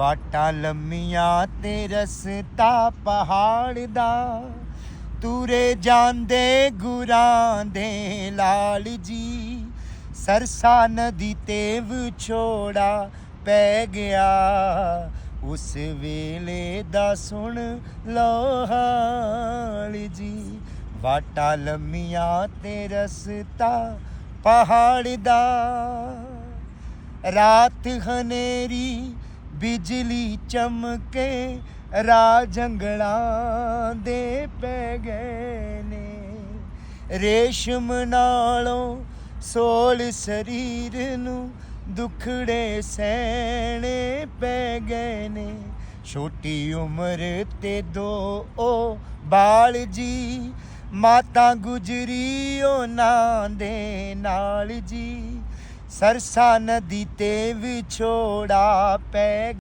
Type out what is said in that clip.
ਵਾਟਾਂ ਲੰਮੀਆਂ ਤੇ ਰਸਤਾ ਪਹਾੜ ਦਾ। ਤੁਰੇ ਜਾਂਦੇ ਗੁਰਾਂ ਦੇ ਲਾਲ ਜੀ। ਸਰਸਾ ਨਦੀ ਤੇ ਵਿਛੋੜਾ ਪੈ ਗਿਆ। ਉਸ ਵੇਲੇ ਦਾ ਸੁਣ ਲੋ ਹਾਲ ਜੀ। ਵਾਟਾਂ ਲੰਮੀਆਂ ਤੇ ਰਸਤਾ ਪਹਾੜ ਦਾ। ਰਾਤ ਹਨੇਰੀ ਬਿਜਲੀ ਚਮਕੇ ਰਾ ਜੰਗਲਾਂ ਦੇ ਪੈ ਗਏ ਨੇ। ਰੇਸ਼ਮ ਨਾਲੋਂ ਸੋਲ ਸਰੀਰ ਨੂੰ ਦੁਖੜੇ ਸਹਿਣੇ ਪੈ ਗਏ ਨੇ। ਛੋਟੀ ਉਮਰ ਤੇ ਦੋ ਓ ਬਾਲ ਜੀ, ਮਾਤਾ ਗੁਜਰੀ ਉਹਨਾਂ ਦੇ ਨਾਲ ਜੀ। ਸਰਸਾ ਨਦੀ ਤੇ ਵਿਛੋੜਾ ਪੈ